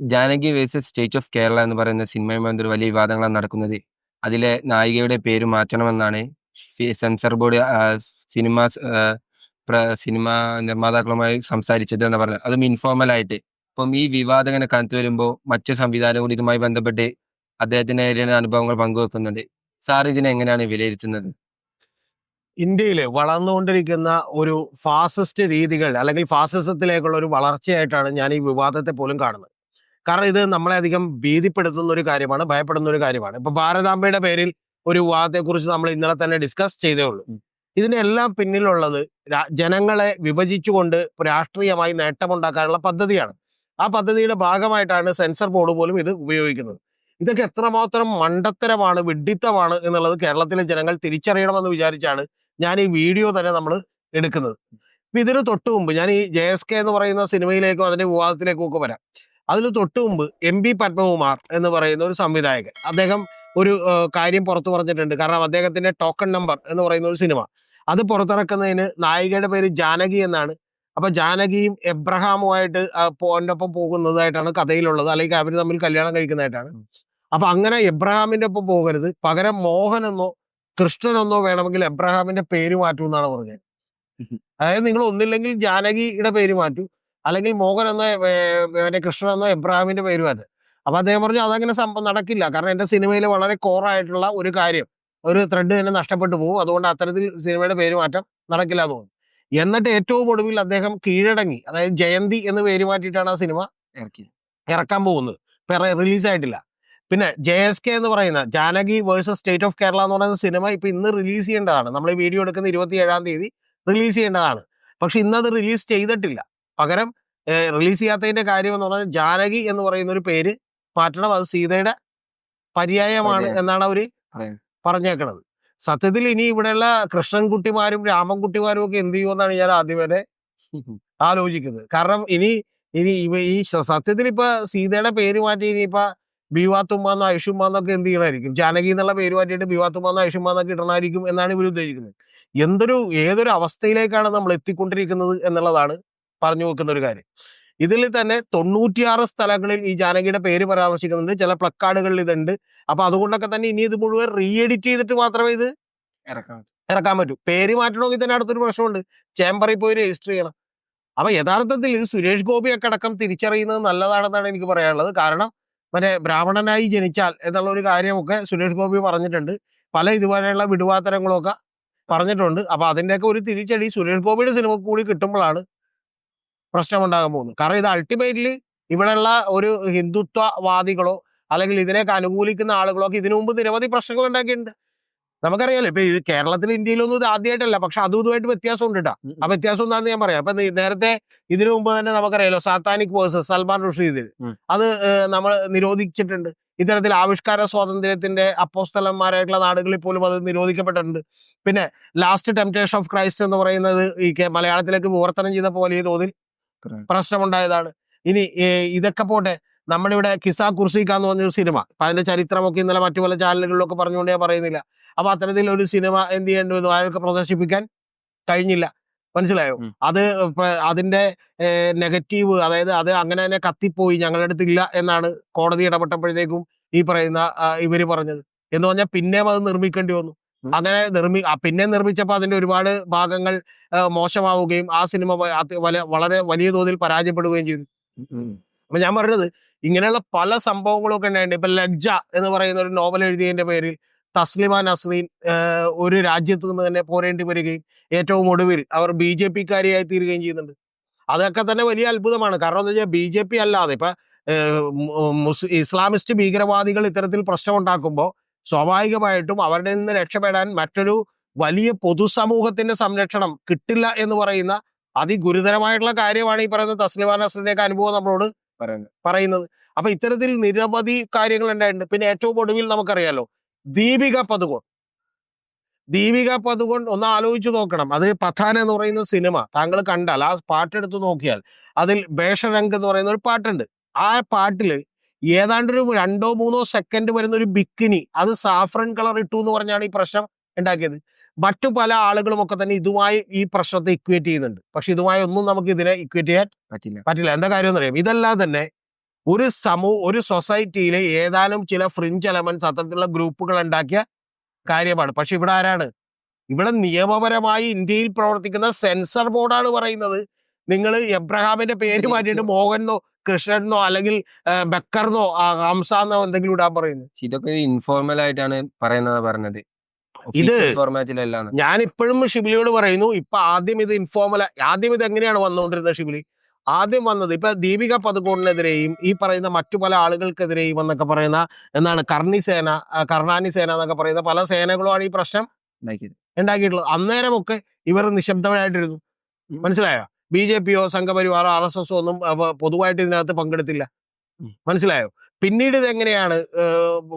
Janaki versus state of Kerala എന്ന് പറയുന്ന സിനിമയുമായി ബന്ധപ്പെട്ട് വലിയ വിവാദങ്ങളാണ് നടക്കുന്നത്. അതിലെ നായികയുടെ പേര് മാറ്റണമെന്നാണ് സെൻസർ ബോർഡ് സിനിമ സിനിമ നിർമ്മാതാക്കളുമായി സംസാരിച്ചത് എന്ന് പറഞ്ഞത്. അതും ഇൻഫോർമൽ ആയിട്ട്. അപ്പം ഈ വിവാദം ഇങ്ങനെ വരുമ്പോൾ മറ്റു സംവിധാനം കൂടി ഇതുമായി ബന്ധപ്പെട്ട് അദ്ദേഹത്തിന് നേരിടുന്ന അനുഭവങ്ങൾ പങ്കുവെക്കുന്നുണ്ട്. സാർ ഇതിനെ എങ്ങനെയാണ് വിലയിരുത്തുന്നത്? ഇന്ത്യയിൽ വളർന്നുകൊണ്ടിരിക്കുന്ന ഒരു ഫാസിസ്റ്റ് രീതികൾ അല്ലെങ്കിൽ ഫാസിസത്തിലേക്കുള്ള ഒരു വളർച്ചയായിട്ടാണ് ഞാൻ ഈ വിവാദത്തെ പോലും കാണുന്നത്. കാരണം ഇത് നമ്മളെ അധികം ഭീതിപ്പെടുത്തുന്ന ഒരു കാര്യമാണ്, ഭയപ്പെടുന്ന ഒരു കാര്യമാണ്. ഇപ്പൊ ഭാരതാംബയുടെ പേരിൽ ഒരു വിവാദത്തെക്കുറിച്ച് നമ്മൾ ഇന്നലെ തന്നെ ഡിസ്കസ് ചെയ്തേ ഉള്ളൂ. ഇതിനെല്ലാം പിന്നിലുള്ളത് ജനങ്ങളെ വിഭജിച്ചുകൊണ്ട് രാഷ്ട്രീയമായി നേട്ടമുണ്ടാക്കാനുള്ള പദ്ധതിയാണ്. ആ പദ്ധതിയുടെ ഭാഗമായിട്ടാണ് സെൻസർ ബോർഡ് പോലും ഇത് ഉപയോഗിക്കുന്നത്. ഇതൊക്കെ എത്രമാത്രം മണ്ടത്തരമാണ്, വിഡ്ഢിത്തമാണ് എന്നുള്ളത് കേരളത്തിലെ ജനങ്ങൾ തിരിച്ചറിയണമെന്ന് വിചാരിച്ചാണ് ഞാൻ ഈ വീഡിയോ തന്നെ നമ്മൾ എടുക്കുന്നത്. ഇപ്പൊ ഇതിന് തൊട്ട് മുമ്പ് ഞാൻ ഈ ജെ എസ് കെ എന്ന് പറയുന്ന സിനിമയിലേക്കും അതിന്റെ വിവാദത്തിലേക്കും ഒക്കെ വരാം. അതിന് തൊട്ടു മുമ്പ് എം എം.പി. പത്മകുമാർ എന്ന് പറയുന്ന ഒരു സംവിധായകൻ. അദ്ദേഹം ഒരു കാര്യം പുറത്തു പറഞ്ഞിട്ടുണ്ട്. കാരണം അദ്ദേഹത്തിന്റെ ടോക്കൺ നമ്പർ എന്ന് പറയുന്ന ഒരു സിനിമ. അത് പുറത്തിറക്കുന്നതിന് നായികയുടെ പേര് ജാനകി എന്നാണ്. അപ്പൊ ജാനകിയും എബ്രഹാമുമായിട്ട് ആഹ് പോ പോകുന്നതായിട്ടാണ് കഥയിലുള്ളത്. അല്ലെങ്കിൽ അവർ തമ്മിൽ കല്യാണം കഴിക്കുന്നതായിട്ടാണ്. അപ്പൊ അങ്ങനെ എബ്രഹാമിന്റെ ഒപ്പം പോകരുത്. പകരം മോഹനെന്നോ കൃഷ്ണനെന്നോ വേണമെങ്കിൽ എബ്രഹാമിന്റെ പേര് മാറ്റൂ എന്നാണ് പറഞ്ഞത്. അതായത് നിങ്ങൾ ഒന്നില്ലെങ്കിൽ ജാനകിയുടെ പേര് മാറ്റൂ. അല്ലെങ്കിൽ മോഹൻ എന്ന മറ്റേ കൃഷ്ണൻ എന്ന എബ്രാഹിമിന്റെ പേര് മാറ്റ്. അപ്പൊ അദ്ദേഹം പറഞ്ഞു അതങ്ങനെ സംഭവം നടക്കില്ല. കാരണം എന്റെ സിനിമയിൽ വളരെ കോറായിട്ടുള്ള ഒരു കാര്യം ഒരു ത്രെഡ് തന്നെ നഷ്ടപ്പെട്ടു പോകും. അതുകൊണ്ട് അത്തരത്തിൽ സിനിമയുടെ പേര് മാറ്റം നടക്കില്ല എന്ന് തോന്നുന്നു എന്നിട്ട് ഏറ്റവും ഒടുവിൽ അദ്ദേഹം കീഴടങ്ങി. അതായത് ജയന്തി എന്ന് പേര് മാറ്റിയിട്ടാണ് ആ സിനിമ ഇറക്കി. ഇറക്കാൻ പോകുന്നത്. ഇപ്പൊ റെ റിലീസ് ആയിട്ടില്ല. പിന്നെ കെ എന്ന് പറയുന്ന Janaki versus state of Kerala എന്ന് പറയുന്ന സിനിമ ഇപ്പൊ ഇന്ന് റിലീസ് ചെയ്യേണ്ടതാണ്. നമ്മൾ ഈ വീഡിയോ എടുക്കുന്ന 27-ാം തീയതി റിലീസ് ചെയ്യേണ്ടതാണ്. പക്ഷെ ഇന്നത് റിലീസ് ചെയ്തിട്ടില്ല. പകരം റിലീസ് ചെയ്യാത്തതിന്റെ കാര്യം എന്ന് പറഞ്ഞാൽ ജാനകി എന്ന് പറയുന്ന ഒരു പേര് മാറ്റണം. അത് സീതയുടെ പര്യായമാണ് എന്നാണ് അവർ പറഞ്ഞേക്കണത്. സത്യത്തിൽ ഇനി ഇവിടെയുള്ള കൃഷ്ണൻകുട്ടിമാരും രാമൻകുട്ടിമാരും ഒക്കെ എന്ത് ചെയ്യുമെന്നാണ് ഞാൻ ആദ്യം വരെ ആലോചിക്കുന്നത്. കാരണം ഇനി ഇനി ഇവ ഈ സത്യത്തിൽ ഇപ്പൊ സീതയുടെ പേര് മാറ്റി ഇനിയിപ്പ ബീവാത്തുമ്മന്നോ ഐഷുമ്മന്നൊക്കെ എന്ത് ചെയ്യണമായിരിക്കും ജാനകി എന്നുള്ള പേര് മാറ്റിയിട്ട് ബീവാത്തുമ്മന്നോ ഐഷുമ്മന്നൊക്കെ ഇടണമായിരിക്കും എന്നാണ് ഇവർ ഉദ്ദേശിക്കുന്നത്. എന്തൊരു ഏതൊരു അവസ്ഥയിലേക്കാണ് നമ്മൾ എത്തിക്കൊണ്ടിരിക്കുന്നത് എന്നുള്ളതാണ് പറഞ്ഞു വെക്കുന്ന ഒരു കാര്യം. ഇതിൽ തന്നെ 96 സ്ഥലങ്ങളിൽ ഈ ജാനകിയുടെ പേര് പരാമർശിക്കുന്നുണ്ട്. ചില പ്ലക്കാർഡുകളിൽ ഇതുണ്ട്. അപ്പൊ അതുകൊണ്ടൊക്കെ തന്നെ ഇനി ഇത് മുഴുവൻ റീ എഡിറ്റ് ചെയ്തിട്ട് മാത്രമേ ഇത് ഇറക്കാൻ ഇറക്കാൻ പറ്റൂ. പേര് മാറ്റണമെങ്കിൽ തന്നെ അടുത്തൊരു പ്രശ്നമുണ്ട്. ചേംബറിൽ പോയി രജിസ്റ്റർ ചെയ്യണം. അപ്പൊ യഥാർത്ഥത്തിൽ സുരേഷ് ഗോപിയൊക്കെ അടക്കം തിരിച്ചറിയുന്നത് നല്ലതാണെന്നാണ് എനിക്ക് പറയാനുള്ളത്. കാരണം മറ്റേ ബ്രാഹ്മണനായി ജനിച്ചാൽ എന്നുള്ള ഒരു കാര്യമൊക്കെ സുരേഷ് ഗോപി പറഞ്ഞിട്ടുണ്ട്. പല ഇതുപോലെയുള്ള വിടുവാത്തരങ്ങളൊക്കെ പറഞ്ഞിട്ടുണ്ട്. അപ്പൊ അതിന്റെയൊക്കെ ഒരു തിരിച്ചടി സുരേഷ് ഗോപിയുടെ സിനിമ കൂടി കിട്ടുമ്പോഴാണ് പ്രശ്നമുണ്ടാകാൻ പോകുന്നത്. കാരണം ഇത് അൾട്ടിമേറ്റ്ലി ഇവിടെയുള്ള ഒരു ഹിന്ദുത്വവാദികളോ അല്ലെങ്കിൽ ഇതിനെയൊക്കെ അനുകൂലിക്കുന്ന ആളുകളോ ഒക്കെ ഇതിനു മുമ്പ് നിരവധി പ്രശ്നങ്ങൾ ഉണ്ടാക്കിയിട്ടുണ്ട്. നമുക്കറിയാലോ ഇപ്പൊ ഇത് കേരളത്തിൽ ഇന്ത്യയിലൊന്നും ഇത് ആദ്യമായിട്ടല്ല. പക്ഷെ അതും ഇതുമായിട്ട് വ്യത്യാസമുണ്ട് കേട്ടോ ആ വ്യത്യാസം എന്താണെന്ന് ഞാൻ പറയാം. അപ്പൊ നേരത്തെ ഇതിനു മുമ്പ് തന്നെ നമുക്കറിയാലോ സാത്താനിക് വേഴ്സസ് സൽമാൻ റുഷീദിൽ അത് നമ്മൾ നിരോധിച്ചിട്ടുണ്ട്. ഇത്തരത്തിൽ ആവിഷ്കാര സ്വാതന്ത്ര്യത്തിന്റെ അപ്പോസ്തലന്മാരായിട്ടുള്ള നാടുകളിൽ പോലും അത് നിരോധിക്കപ്പെട്ടിട്ടുണ്ട്. പിന്നെ ലാസ്റ്റ് ടെംപ്റ്റേഷൻ ഓഫ് ക്രൈസ്റ്റ് എന്ന് പറയുന്നത് ഈ മലയാളത്തിലേക്ക് വിവർത്തനം ചെയ്തപ്പോൾ വലിയ തോതിൽ പ്രശ്നമുണ്ടായതാണ്. ഇനി ഇതൊക്കെ പോട്ടെ നമ്മളിവിടെ കിസാ കുർസിക്ക എന്ന് പറഞ്ഞൊരു സിനിമ. അപ്പൊ അതിന്റെ ചരിത്രമൊക്കെ ഇന്നലെ മറ്റു പല ചാനലുകളിലൊക്കെ പറഞ്ഞുകൊണ്ട് ഞാൻ പറയുന്നില്ല. അപ്പൊ അത്തരത്തിൽ ഒരു സിനിമ എന്ത് ചെയ്യേണ്ടി വന്നു അയാൾക്ക് പ്രദർശിപ്പിക്കാൻ കഴിഞ്ഞില്ല. മനസ്സിലായോ? അത് അതിന്റെ നെഗറ്റീവ് അതായത് അത് അങ്ങനെ തന്നെ കത്തിപ്പോയി ഞങ്ങളുടെ അടുത്തില്ല എന്നാണ് കോടതി ഇടപെട്ടപ്പോഴത്തേക്കും ഈ പറയുന്ന ഇവർ പറഞ്ഞത്. എന്ന് പറഞ്ഞാൽ പിന്നെയും അത് നിർമ്മിക്കേണ്ടി വന്നു. അങ്ങനെ നിർമ്മി പിന്നെ നിർമ്മിച്ചപ്പോൾ അതിന്റെ ഒരുപാട് ഭാഗങ്ങൾ മോശമാവുകയും ആ സിനിമ വളരെ വലിയ തോതിൽ പരാജയപ്പെടുകയും ചെയ്തു. അപ്പൊ ഞാൻ പറഞ്ഞത് ഇങ്ങനെയുള്ള പല സംഭവങ്ങളും ഒക്കെ ഉണ്ടായിട്ടുണ്ട്. ഇപ്പൊ ലജ്ജ എന്ന് പറയുന്ന ഒരു നോവൽ എഴുതിയതിന്റെ പേരിൽ തസ്ലിമ നസ്രീൻ ഒരു രാജ്യത്ത് നിന്ന് തന്നെ പോരേണ്ടി വരികയും ഏറ്റവും ഒടുവിൽ അവർ ബി ജെ പിക്കാരിയായി തീരുകയും ചെയ്യുന്നുണ്ട്. അതൊക്കെ തന്നെ വലിയ അത്ഭുതമാണ്. കാരണം എന്താ വെച്ചാൽ ബി ജെ പി അല്ലാതെ ഇപ്പൊ ഇസ്ലാമിസ്റ്റ് ഭീകരവാദികൾ ഇത്തരത്തിൽ പ്രശ്നമുണ്ടാക്കുമ്പോൾ സ്വാഭാവികമായിട്ടും അവരുടെ നിന്ന് രക്ഷപ്പെടാൻ മറ്റൊരു വലിയ പൊതുസമൂഹത്തിന്റെ സംരക്ഷണം കിട്ടില്ല എന്ന് പറയുന്ന അതിഗുരുതരമായിട്ടുള്ള കാര്യമാണ് ഈ പറയുന്ന തസ്ലിമ നസ്രിന്റെയൊക്കെ അനുഭവം നമ്മളോട് പറയുന്നത്. അപ്പൊ ഇത്തരത്തിൽ നിരവധി കാര്യങ്ങൾ ഉണ്ടായിട്ടുണ്ട്. പിന്നെ ഏറ്റവും ഒടുവിൽ നമുക്കറിയാലോ ദീപിക പതുകോൺ ദീപിക പതുകോൺ ഒന്ന് ആലോചിച്ചു നോക്കണം. അത് പഥാൻ എന്ന് പറയുന്ന സിനിമ താങ്കൾ കണ്ടാൽ ആ പാട്ടെടുത്ത് നോക്കിയാൽ അതിൽ ബേഷരംഗ് എന്ന് പറയുന്ന ഒരു പാട്ടുണ്ട്. ആ പാട്ടിൽ ഏതാണ്ടൊരു രണ്ടോ മൂന്നോ സെക്കൻഡ് വരുന്ന ഒരു ബിക്കിനി അത് സാഫ്രൻ കളർ ഇട്ടു എന്ന് പറഞ്ഞാണ് ഈ പ്രശ്നം ഉണ്ടാക്കിയത്. മറ്റു പല ആളുകളും ഒക്കെ തന്നെ ഇതുമായി ഈ പ്രശ്നത്തെ ഇക്വേറ്റ് ചെയ്യുന്നുണ്ട്. പക്ഷെ ഇതുമായി ഒന്നും നമുക്ക് ഇതിനെ ഇക്വേറ്റ് ചെയ്യാൻ പറ്റില്ല. പറ്റില്ല. എന്താ കാര്യം എന്നറിയാമോ? ഇതല്ലാതെ തന്നെ ഒരു സമൂഹ ഒരു സൊസൈറ്റിയിലെ ഏതാനും ചില ഫ്രിഞ്ച് എലമെന്റ്സ് അത്തരത്തിലുള്ള ഗ്രൂപ്പുകൾ ഉണ്ടാക്കിയ കാര്യമാണ് പക്ഷെ ഇവിടെ ആരാണ് ഇവിടെ നിയമപരമായി ഇന്ത്യയിൽ പ്രവർത്തിക്കുന്ന സെൻസർ ബോർഡാണ് പറയുന്നത് നിങ്ങൾ എബ്രഹാമിന്റെ പേര് മാറ്റിയിട്ട് മോഹനോ കൃഷ്ണനോ അല്ലെങ്കിൽ ബക്കറിനോ ഹംസാന്നോ എന്തെങ്കിലും ഇടാൻ പറയുന്നത്? ഇതൊക്കെ ഇൻഫോർമൽ ആയിട്ടാണ് പറയുന്നത് പറഞ്ഞത്. ഇത് ഞാൻ ഇപ്പോഴും ഷിബിലിയോട് പറയുന്നു ഇപ്പൊ ആദ്യം ഇത് ഇൻഫോർമൽ ആദ്യം ഇത് എങ്ങനെയാണ് വന്നുകൊണ്ടിരുന്നത് ഷിബിലി ആദ്യം വന്നത് ഇപ്പൊ ദീപിക പതുക്കോണിനെതിരെയും ഈ പറയുന്ന മറ്റു പല ആളുകൾക്കെതിരെയും എന്നൊക്കെ പറയുന്ന എന്താണ് കർണി സേന കർണാനി സേന എന്നൊക്കെ പറയുന്ന പല സേനകളുമാണ് ഈ പ്രശ്നം ഉണ്ടാക്കിയിട്ടുള്ളത്. അന്നേരമൊക്കെ ഇവർ നിശബ്ദമായിട്ടിരുന്നു. മനസ്സിലായോ? ബി ജെ പിയോ സംഘപരിവാറോ ആർ എസ് എസോ ഒന്നും പൊതുവായിട്ട് ഇതിനകത്ത് പങ്കെടുത്തില്ല. മനസ്സിലായോ? പിന്നീട് ഇത് എങ്ങനെയാണ്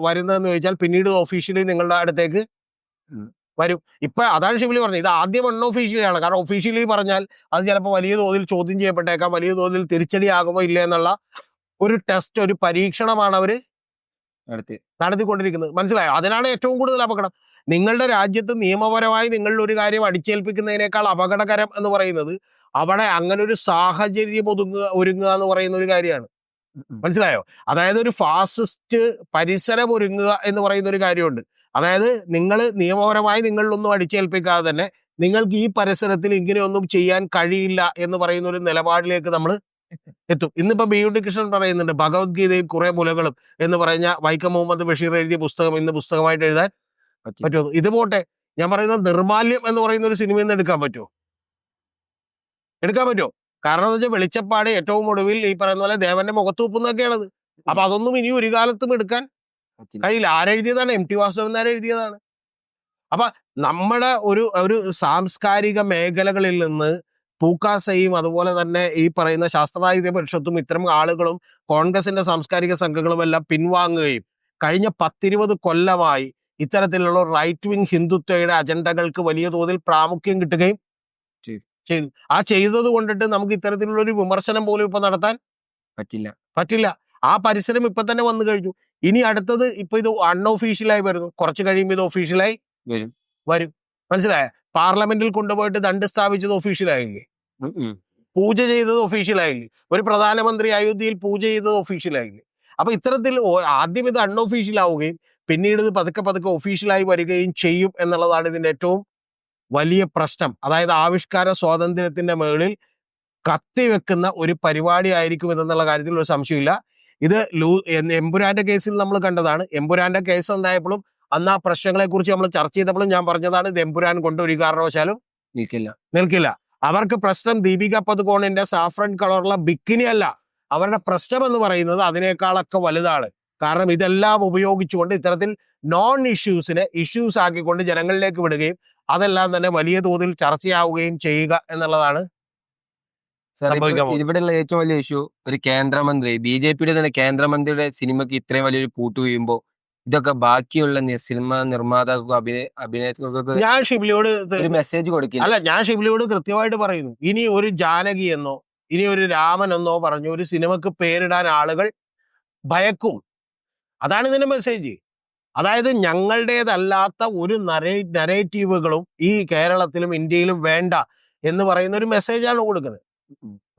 വരുന്നതെന്ന് ചോദിച്ചാൽ പിന്നീട് ഒഫീഷ്യലി നിങ്ങളുടെ അടുത്തേക്ക് വരും. ഇപ്പൊ അതാണ് ഷിബിലി പറഞ്ഞത്. ഇത് ആദ്യം അൺഒഫീഷ്യലി ആണ്. കാരണം ഒഫീഷ്യലി പറഞ്ഞാൽ അത് ചിലപ്പോൾ വലിയ തോതിൽ ചോദ്യം ചെയ്യപ്പെട്ടേക്കാം വലിയ തോതിൽ തിരിച്ചടിയാകുമോ ഇല്ല എന്നുള്ള ഒരു ടെസ്റ്റ് ഒരു പരീക്ഷണമാണ് അവർ നടത്തി. നടത്തിക്കൊണ്ടിരിക്കുന്നത്. മനസ്സിലായോ? അതിനാണ് ഏറ്റവും കൂടുതൽ അപകടം. നിങ്ങളുടെ രാജ്യത്ത് നിയമപരമായി നിങ്ങളുടെ ഒരു കാര്യം അടിച്ചേൽപ്പിക്കുന്നതിനേക്കാൾ അപകടകരം എന്ന് പറയുന്നത് അവിടെ അങ്ങനെ ഒരു സാഹചര്യം ഒതുങ്ങുക ഒരുങ്ങുക എന്ന് പറയുന്ന ഒരു കാര്യമാണ്. മനസ്സിലായോ? അതായത് ഒരു ഫാസിസ്റ്റ് പരിസരം ഒരുങ്ങുക എന്ന് പറയുന്ന ഒരു കാര്യമുണ്ട്. അതായത് നിങ്ങൾ നിയമപരമായി നിങ്ങളിലൊന്നും അടിച്ചേൽപ്പിക്കാതെ തന്നെ നിങ്ങൾക്ക് ഈ പരിസരത്തിൽ ഇങ്ങനെയൊന്നും ചെയ്യാൻ കഴിയില്ല എന്ന് പറയുന്ന ഒരു നിലപാടിലേക്ക് നമ്മൾ എത്തും. ഇന്നിപ്പോ ബി ഉണ്ണികൃഷ്ണൻ പറയുന്നുണ്ട് ഭഗവത്ഗീതയും കുറെ മുലകളും എന്ന് പറഞ്ഞ വൈക്കം മുഹമ്മദ് ബഷീർ എഴുതിയ പുസ്തകം ഇന്ന് പുസ്തകമായിട്ട് എഴുതാൻ പറ്റുമോ? ഇത് പോട്ടെ. ഞാൻ പറയുന്നത് നിർമാല്യം എന്ന് പറയുന്ന ഒരു സിനിമയിൽ നിന്ന് എടുക്കാൻ പറ്റുമോ? എടുക്കാൻ പറ്റുമോ? കാരണം എന്താ വെച്ചാൽ വെളിച്ചപ്പാട് ഏറ്റവും ഒടുവിൽ ഈ പറയുന്ന പോലെ ദേവന്റെ മുഖത്ത് വെക്കുന്നൊക്കെയാണത് അപ്പൊ അതൊന്നും ഇനി ഒരു കാലത്തും എടുക്കാൻ കഴിയില്ല. ആരെഴുതിയതാണ്? എം ടി വാസുദേവൻ നായർ എഴുതിയതാണ്. അപ്പൊ നമ്മുടെ ഒരു ഒരു സാംസ്കാരിക മേഖലകളിൽ നിന്ന് പൂക്കാസയും അതുപോലെ തന്നെ ഈ പറയുന്ന ശാസ്ത്രായുധ പരിഷത്തും ഇത്തരം ആളുകളും കോൺഗ്രസിന്റെ സാംസ്കാരിക സംഘങ്ങളും എല്ലാം പിൻവാങ്ങുകയും കഴിഞ്ഞ പത്തിരുപത് കൊല്ലമായി ഇത്തരത്തിലുള്ള റൈറ്റ് വിങ് ഹിന്ദുത്വയുടെ അജണ്ടകൾക്ക് വലിയ തോതിൽ പ്രാമുഖ്യം കിട്ടുകയും ചെയ്തു. ആ ചെയ്തത് കൊണ്ടിട്ട് നമുക്ക് ഇത്തരത്തിലുള്ള ഒരു വിമർശനം പോലും ഇപ്പൊ നടത്താൻ പറ്റില്ല. പറ്റില്ല. ആ പരിസരം ഇപ്പൊ തന്നെ വന്നു കഴിഞ്ഞു. ഇനി അടുത്തത് ഇപ്പൊ ഇത് അൺഒഫീഷ്യലായി വരുന്നു. കുറച്ച് കഴിയുമ്പോൾ ഇത് ഒഫീഷ്യലായി വരും. വരും. മനസ്സിലായ? പാർലമെന്റിൽ കൊണ്ടുപോയിട്ട് ദണ്ട് സ്ഥാപിച്ചത് ഒഫീഷ്യലായില്ലേ. പൂജ ചെയ്തത് ഒഫീഷ്യലായില്ലേ ഒരു പ്രധാനമന്ത്രി അയോധ്യയിൽ പൂജ ചെയ്തത് ഒഫീഷ്യലായില്ലേ അപ്പൊ ഇത്തരത്തിൽ ആദ്യം ഇത് അൺഒഫീഷ്യൽ ആവുകയും പിന്നീട് ഇത് പതുക്കെ പതുക്കെ ഒഫീഷ്യലായി വരികയും ചെയ്യും എന്നുള്ളതാണ് ഇതിന്റെ ഏറ്റവും വലിയ പ്രശ്നം. അതായത് ആവിഷ്കാര സ്വാതന്ത്ര്യത്തിന്റെ മുകളിൽ കത്തിവെക്കുന്ന ഒരു പരിപാടി ആയിരിക്കും എന്നുള്ള കാര്യത്തിൽ ഒരു സംശയമില്ല ഇത് ലൂ എംപുരാന്റെ കേസിൽ നമ്മൾ കണ്ടതാണ്. എമ്പുരാന്റെ കേസ് ഉണ്ടായപ്പോഴും അന്ന് ആ പ്രശ്നങ്ങളെ കുറിച്ച് നമ്മൾ ചർച്ച ചെയ്തപ്പോഴും ഞാൻ പറഞ്ഞതാണ് ഇത് എമ്പുരാൻ കൊണ്ട് ഒരു കാരണവശാലും നിൽക്കില്ല. നിൽക്കില്ല. അവർക്ക് പ്രശ്നം ദീപിക പതുകോണിന്റെ സാഫ്രൺ കളറുള്ള ബിക്കിനി അല്ല. അവരുടെ പ്രശ്നം എന്ന് പറയുന്നത് അതിനേക്കാളൊക്കെ വലുതാണ്. കാരണം ഇതെല്ലാം ഉപയോഗിച്ചുകൊണ്ട് ഇത്തരത്തിൽ നോൺ ഇഷ്യൂസിനെ ഇഷ്യൂസ് ആക്കിക്കൊണ്ട് ജനങ്ങളിലേക്ക് വിടുകയും അതെല്ലാം തന്നെ വലിയ തോതിൽ ചർച്ചയാവുകയും ചെയ്യുക എന്നുള്ളതാണ്. ഇവിടെയുള്ള ഏറ്റവും വലിയ ഇഷ്യൂ ഒരു കേന്ദ്രമന്ത്രി ബി ജെ പിയുടെ തന്നെ കേന്ദ്രമന്ത്രിയുടെ സിനിമയ്ക്ക് ഇത്രയും വലിയൊരു പൂട്ട് വീഴുമ്പോൾ ഇതൊക്കെ ബാക്കിയുള്ള സിനിമ നിർമ്മാതാക്കൾക്ക് അഭിനയ അഭിനയത്തിനൊക്കെ ഞാൻ ഷിബിലിയോട് ഒരു മെസ്സേജ് കൊടുക്കില്ല. അല്ല ഞാൻ ഷിബിലിയോട് കൃത്യമായിട്ട് പറയുന്നു. ഇനി ഒരു ജാനകി എന്നോ ഇനി ഒരു രാമൻ എന്നോ പറഞ്ഞു ഒരു സിനിമക്ക് പേരിടാൻ ആളുകൾ ഭയക്കും. അതാണ് ഇതിന്റെ മെസ്സേജ് അതായത് ഞങ്ങളുടേതല്ലാത്ത ഒരു നരേ നരേറ്റീവുകളും ഈ കേരളത്തിലും ഇന്ത്യയിലും വേണ്ട എന്ന് പറയുന്ന ഒരു മെസ്സേജാണ് കൊടുക്കുന്നത്.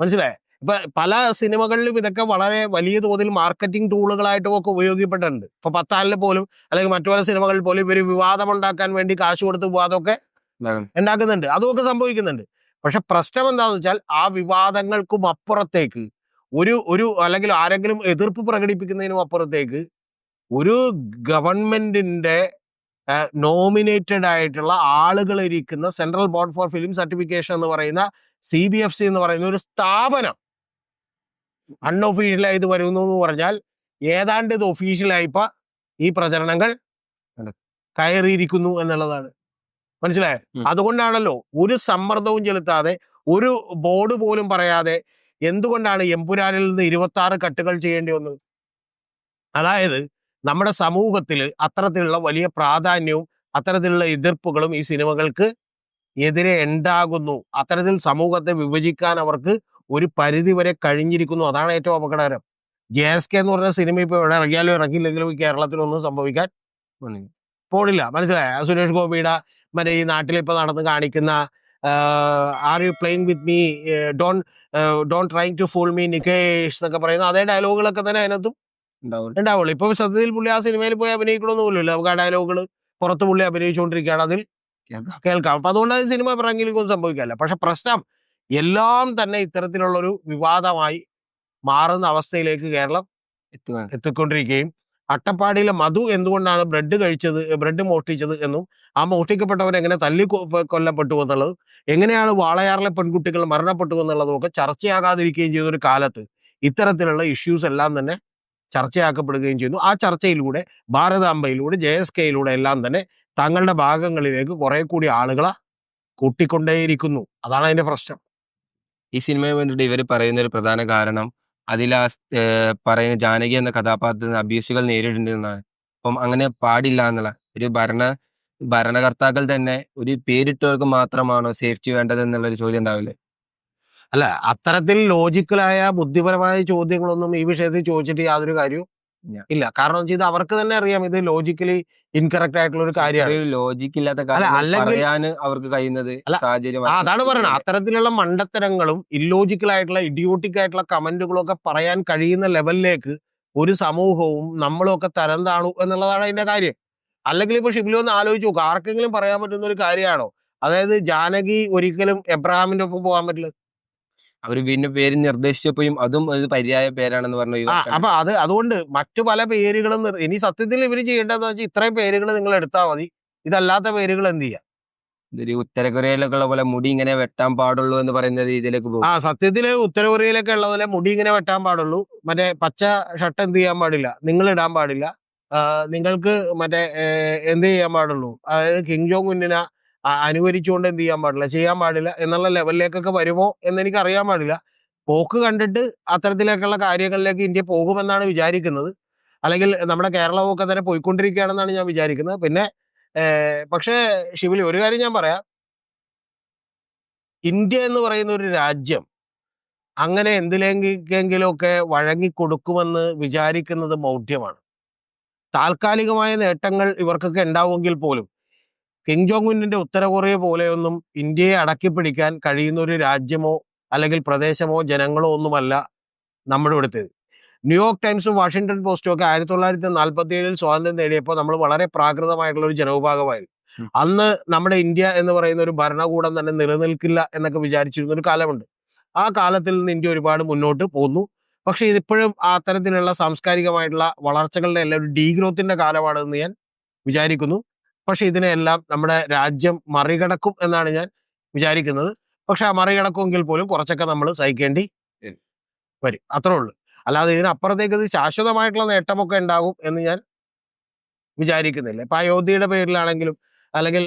മനസ്സിലായേ? ഇപ്പൊ പല സിനിമകളിലും ഇതൊക്കെ വളരെ വലിയ തോതിൽ മാർക്കറ്റിംഗ് ടൂളുകളായിട്ടും ഒക്കെ ഉപയോഗിക്കപ്പെട്ടിട്ടുണ്ട്. ഇപ്പൊ പത്താലിൽ പോലും അല്ലെങ്കിൽ മറ്റു പല സിനിമകളിൽ പോലും ഇവർ വിവാദം ഉണ്ടാക്കാൻ വേണ്ടി കാശ് കൊടുത്ത് വിവാദമൊക്കെ ഉണ്ടാക്കുന്നുണ്ട്. അതുമൊക്കെ സംഭവിക്കുന്നുണ്ട്. പക്ഷെ പ്രശ്നം എന്താണെന്ന് വെച്ചാൽ ആ വിവാദങ്ങൾക്കും അപ്പുറത്തേക്ക് ഒരു ഒരു അല്ലെങ്കിൽ ആരെങ്കിലും എതിർപ്പ് പ്രകടിപ്പിക്കുന്നതിനും അപ്പുറത്തേക്ക് ഒരു ഗവൺമെന്റിന്റെ നോമിനേറ്റഡ് ആയിട്ടുള്ള ആളുകൾ ഇരിക്കുന്ന central board for film certification എന്ന് പറയുന്ന സി ബി എഫ് സി എന്ന് പറയുന്ന ഒരു സ്ഥാപനം അൺഒഫീഷ്യലായി ഇത് വരുന്നു എന്ന് പറഞ്ഞാൽ ഏതാണ്ട് ഇത് ഒഫീഷ്യലായിപ്പ ഈ പ്രചരണങ്ങൾ. കയറിയിരിക്കുന്നു എന്നുള്ളതാണ് മനസ്സിലായോ. അതുകൊണ്ടാണല്ലോ ഒരു സമ്മർദ്ദവും ചെലുത്താതെ ഒരു ബോർഡ് പോലും പറയാതെ എന്തുകൊണ്ടാണ് എമ്പുരാനിൽ നിന്ന് ഇരുപത്തി ആറ് കട്ടുകൾ ചെയ്യേണ്ടി വന്നത് അതായത് നമ്മുടെ സമൂഹത്തിൽ അത്തരത്തിലുള്ള വലിയ പ്രാധാന്യവും അത്തരത്തിലുള്ള എതിർപ്പുകളും ഈ സിനിമകൾക്ക് എതിരെ ഉണ്ടാകുന്നു. അത്തരത്തിൽ സമൂഹത്തെ വിഭജിക്കാൻ അവർക്ക് ഒരു പരിധി വരെ കഴിഞ്ഞിരിക്കുന്നു. അതാണ് ഏറ്റവും അപകടകരം. ജെ എസ് കെ എന്ന് പറഞ്ഞ സിനിമ ഇപ്പോൾ എവിടെ ഇറങ്ങിയാലും ഇറങ്ങിയില്ലെങ്കിലും കേരളത്തിലൊന്നും സംഭവിക്കാൻ. പോണില്ല. മനസ്സിലായ? സുരേഷ് ഗോപിയുടെ മറ്റേ ഈ നാട്ടിലിപ്പോൾ നടന്ന് കാണിക്കുന്ന are you playing with me don don trying to fool me Nikesh എന്നൊക്കെ പറയുന്ന അതേ ഡയലോഗുകളൊക്കെ തന്നെ അതിനകത്തും ഉണ്ടാവുള്ളൂ. ഇപ്പൊ സത്യത്തിൽ പുള്ളി ആ സിനിമയിൽ പോയി അഭിനയിക്കണമെന്ന് പോലുമില്ല നമുക്ക് ആ ഡയലോഗുകൾ പുറത്ത് പുള്ളി അഭിനയിച്ചുകൊണ്ടിരിക്കുകയാണ് അതിൽ കേൾക്കാം. അപ്പൊ അതുകൊണ്ട് അത് സിനിമ പിറങ്ങിലേക്കൊന്നും സംഭവിക്കില്ല പക്ഷെ പ്രശ്നം എല്ലാം തന്നെ ഇത്തരത്തിലുള്ള ഒരു വിവാദമായി മാറുന്ന അവസ്ഥയിലേക്ക് കേരളം എത്തുക എത്തിക്കൊണ്ടിരിക്കുകയും അട്ടപ്പാടിയിലെ മധു എന്തുകൊണ്ടാണ് ബ്രെഡ് കഴിച്ചത് ബ്രെഡ് മോഷ്ടിച്ചത് എന്നും ആ മോഷ്ടിക്കപ്പെട്ടവർ എങ്ങനെ തല്ലി കൊല്ലപ്പെട്ടു എന്നുള്ളത് എങ്ങനെയാണ് വാളയാറിലെ പെൺകുട്ടികൾ മരണപ്പെട്ടു എന്നുള്ളതും ഒക്കെ ചർച്ചയാകാതിരിക്കുകയും ചെയ്യുന്ന ഒരു കാലത്ത് ഇത്തരത്തിലുള്ള ഇഷ്യൂസ് എല്ലാം തന്നെ ചർച്ചയാക്കപ്പെടുകയും ചെയ്യുന്നു. ആ ചർച്ചയിലൂടെ ഭാരതാംബയിലൂടെ ജെ എസ് കെയിലൂടെ എല്ലാം തന്നെ തങ്ങളുടെ ഭാഗങ്ങളിലേക്ക് കുറെ കൂടി ആളുകളെ കൂട്ടിക്കൊണ്ടേയിരിക്കുന്നു. അതാണ് അതിന്റെ പ്രശ്നം. ഈ സിനിമയെ വേണ്ടിയിട്ട് ഇവർ പറയുന്ന ഒരു പ്രധാന കാരണം അതിൽ ആ പറയുന്ന ജാനകി എന്ന കഥാപാത്രത്തിന് അബ്യൂസുകൾ നേരിടേണ്ടതെന്നാണ് അപ്പം അങ്ങനെ പാടില്ല എന്നുള്ള ഒരു ഭരണ ഭരണകർത്താക്കൾ തന്നെ ഒരു പേരിട്ടവർക്ക് മാത്രമാണോ സേഫ്റ്റി വേണ്ടത് എന്നുള്ള ഒരു ചോദ്യം ഉണ്ടാവില്ലേ? അല്ല അത്തരത്തിൽ ലോജിക്കലായ ബുദ്ധിപരമായ ചോദ്യങ്ങളൊന്നും ഈ വിഷയത്തിൽ ചോദിച്ചിട്ട് യാതൊരു കാര്യവും ഇല്ല. കാരണം വെച്ചാൽ ഇത് അവർക്ക് തന്നെ അറിയാം. ഇത് ലോജിക്കലി ഇൻകറക്റ്റ് ആയിട്ടുള്ള ഒരു കാര്യമാണ്. ലോജിക്ക് ഇല്ലാത്ത അവർക്ക് കഴിയുന്നത് അതാണ് പറയുന്നത് അത്തരത്തിലുള്ള മണ്ടത്തരങ്ങളും ഇല്ലോജിക്കൽ ആയിട്ടുള്ള ഇഡിയോട്ടിക് ആയിട്ടുള്ള കമന്റുകളും ഒക്കെ പറയാൻ കഴിയുന്ന ലെവലിലേക്ക് ഒരു സമൂഹവും നമ്മളും ഒക്കെ തരം താണു എന്നുള്ളതാണ് അതിന്റെ കാര്യം. അല്ലെങ്കിൽ ഇപ്പൊ ഷിബിലി ഒന്ന് ആലോചിച്ച് നോക്കുക ആർക്കെങ്കിലും പറയാൻ പറ്റുന്ന ഒരു കാര്യമാണോ? അതായത് ജാനകി ഒരിക്കലും എബ്രഹാമിന്റെ ഒപ്പം പോകാൻ പറ്റില്ല. അവർ പിന്നെ പേര് നിർദ്ദേശിച്ചപ്പോഴും അതും ഒരു പര്യായ പേരാണെന്ന് പറഞ്ഞു. അപ്പൊ അത് അതുകൊണ്ട് മറ്റു പല പേരുകളും ഇനി സത്യത്തിൽ ഇവർ ചെയ്യേണ്ടതെന്ന് വെച്ചാൽ ഇത്രയും പേരുകൾ നിങ്ങൾ എടുത്താൽ മതി. ഇതല്ലാത്ത പേരുകൾ എന്ത് ചെയ്യാം? ഇതൊരു ഉത്തര കൊറിയയിലൊക്കെ ഉള്ള പോലെ മുടി ഇങ്ങനെ വെട്ടാൻ പാടുള്ളൂ എന്ന് പറയുന്ന രീതിയിലേക്ക് പോകും. ആ സത്യത്തിൽ ഉത്തര കൊറിയയിലൊക്കെ ഉള്ള പോലെ മുടി ഇങ്ങനെ വെട്ടാൻ പാടുള്ളൂ. മറ്റേ പച്ച ഷർട്ട് എന്ത് ചെയ്യാൻ പാടില്ല. നിങ്ങൾ ഇടാൻ പാടില്ല. നിങ്ങൾക്ക് മറ്റേ എന്ത് ചെയ്യാൻ പാടുള്ളൂ? അതായത് കിങ് ജോങ് ഉന്നിനെ അനുകരിച്ചുകൊണ്ട് എന്ത് ചെയ്യാൻ പാടില്ല ചെയ്യാൻ പാടില്ല എന്നുള്ള ലെവലിലേക്കൊക്കെ വരുമോ എന്നെനിക്ക് അറിയാൻ പാടില്ല. പോക്ക് കണ്ടിട്ട് അത്തരത്തിലേക്കുള്ള കാര്യങ്ങളിലേക്ക് ഇന്ത്യ പോകുമെന്നാണ് വിചാരിക്കുന്നത്. അല്ലെങ്കിൽ നമ്മുടെ കേരളമൊക്കെ തന്നെ പോയിക്കൊണ്ടിരിക്കുകയാണെന്നാണ് ഞാൻ വിചാരിക്കുന്നത്. പിന്നെ പക്ഷേ ശിവലി ഒരു കാര്യം ഞാൻ പറയാം. ഇന്ത്യ എന്ന് പറയുന്ന ഒരു രാജ്യം അങ്ങനെ എന്തിലെങ്കിലെങ്കിലുമൊക്കെ വഴങ്ങിക്കൊടുക്കുമെന്ന് വിചാരിക്കുന്നത് മൗഢ്യമാണ്. താൽക്കാലികമായ നേട്ടങ്ങൾ ഇവർക്കൊക്കെ ഉണ്ടാവുമെങ്കിൽ പോലും കിങ് ജോങ് ഉന്നിന്റെ ഉത്തര കൊറിയ പോലെയൊന്നും ഇന്ത്യയെ അടക്കി പിടിക്കാൻ കഴിയുന്ന ഒരു രാജ്യമോ അല്ലെങ്കിൽ പ്രദേശമോ ജനങ്ങളോ ഒന്നുമല്ല നമ്മുടെ ഇവിടുത്തേത് ന്യൂയോർക്ക് ടൈംസും വാഷിംഗ്ടൺ പോസ്റ്റും ഒക്കെ ആയിരത്തി തൊള്ളായിരത്തി നാൽപ്പത്തി ഏഴിൽ സ്വാതന്ത്ര്യം നേടിയപ്പോൾ നമ്മൾ വളരെ പ്രാകൃതമായിട്ടുള്ള ഒരു ജനവിഭാഗമായിരുന്നു അന്ന് നമ്മുടെ ഇന്ത്യ എന്ന് പറയുന്ന ഒരു ഭരണകൂടം തന്നെ നിലനിൽക്കില്ല എന്നൊക്കെ വിചാരിച്ചിരുന്ന ഒരു കാലമുണ്ട്. ആ കാലത്തിൽ നിന്ന് ഇന്ത്യ ഒരുപാട് മുന്നോട്ട് പോന്നു. പക്ഷെ ഇതിപ്പോഴും ആ അത്തരത്തിലുള്ള സാംസ്കാരികമായിട്ടുള്ള വളർച്ചകളുടെ എല്ലാം ഒരു ഡീഗ്രോത്തിന്റെ കാലമാണെന്ന് ഞാൻ വിചാരിക്കുന്നു. പക്ഷെ ഇതിനെല്ലാം നമ്മുടെ രാജ്യം മറികടക്കും എന്നാണ് ഞാൻ വിചാരിക്കുന്നത്. പക്ഷെ ആ മറികടക്കുമെങ്കിൽ പോലും കുറച്ചൊക്കെ നമ്മൾ സഹിക്കേണ്ടി വരും. അത്രേ ഉള്ളൂ. അല്ലാതെ ഇതിനപ്പുറത്തേക്ക് ഇത് ശാശ്വതമായിട്ടുള്ള നേട്ടമൊക്കെ ഉണ്ടാകും എന്ന് ഞാൻ വിചാരിക്കുന്നില്ല. ഇപ്പൊ അയോധ്യയുടെ പേരിലാണെങ്കിലും അല്ലെങ്കിൽ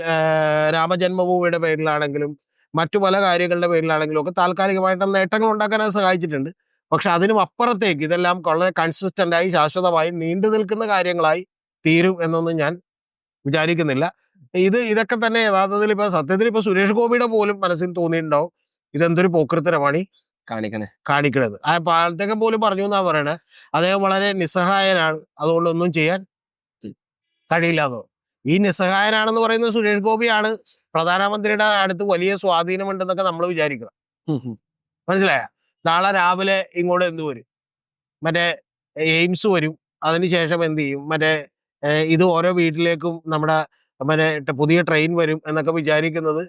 രാമജന്മഭൂമിയുടെ പേരിലാണെങ്കിലും മറ്റു പല കാര്യങ്ങളുടെ പേരിലാണെങ്കിലും ഒക്കെ താൽക്കാലികമായിട്ടുള്ള നേട്ടങ്ങൾ ഉണ്ടാക്കാൻ അത് സഹായിച്ചിട്ടുണ്ട്. പക്ഷെ അതിനും അപ്പുറത്തേക്ക് ഇതെല്ലാം വളരെ കൺസിസ്റ്റന്റായി ശാശ്വതമായി നീണ്ടു നിൽക്കുന്ന കാര്യങ്ങളായി തീരും എന്നൊന്നും ഞാൻ വിചാരിക്കുന്നില്ല. ഇത് ഇതൊക്കെ തന്നെ യഥാർത്ഥത്തിൽ ഇപ്പൊ സത്യത്തിൽ ഇപ്പൊ സുരേഷ് ഗോപിയുടെ പോലും മനസ്സിൽ തോന്നിയിട്ടുണ്ടാവും. ഇതെന്തൊരു പോക്കൃത്തരമാണ് ഈ കാണിക്കണേ. കാണിക്കണത്. ആ പ- അദ്ദേഹം പോലും പറഞ്ഞു എന്നാ പറയണേ? അദ്ദേഹം വളരെ നിസ്സഹായനാണ്. അതുകൊണ്ടൊന്നും ചെയ്യാൻ കഴിയില്ല എന്ന് ഈ നിസ്സഹായനാണെന്ന് പറയുന്നത് സുരേഷ് ഗോപിയാണ്. പ്രധാനമന്ത്രിയുടെ അടുത്ത് വലിയ സ്വാധീനമുണ്ടെന്നൊക്കെ നമ്മൾ വിചാരിക്കണം. മനസ്സിലായ? നാളെ രാവിലെ ഇങ്ങോട്ട് എന്ത് വരും? മറ്റേ എയിംസ് വരും. അതിനുശേഷം എന്ത് ചെയ്യും? മറ്റേ ഇത് ഓരോ വീട്ടിലേക്കും നമ്മുടെ മറ്റേ പുതിയ ട്രെയിൻ വരും എന്നൊക്കെ വിചാരിക്കുന്നത്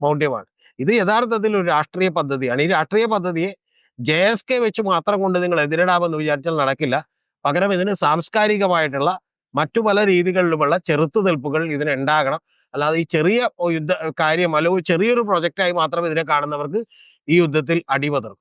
മൗഢ്യമാണ്. ഇത് യഥാർത്ഥത്തിൽ ഒരു രാഷ്ട്രീയ പദ്ധതിയാണ്. ഈ രാഷ്ട്രീയ പദ്ധതിയെ ജെ എസ് കെ വെച്ച് മാത്രം കൊണ്ട് നിങ്ങൾ എതിരിടാമെന്ന് വിചാരിച്ചാൽ നടക്കില്ല. പകരം ഇതിന് സാംസ്കാരികമായിട്ടുള്ള മറ്റു പല രീതികളിലുമുള്ള ചെറുത്തുനിൽപ്പുകൾ ഇതിന് ഉണ്ടാകണം അല്ലാതെ ഈ ചെറിയ യുദ്ധ കാര്യം അല്ലെങ്കിൽ ചെറിയൊരു പ്രൊജക്റ്റായി മാത്രം ഇതിനെ കാണുന്നവർക്ക് ഈ യുദ്ധത്തിൽ അടിപതറും.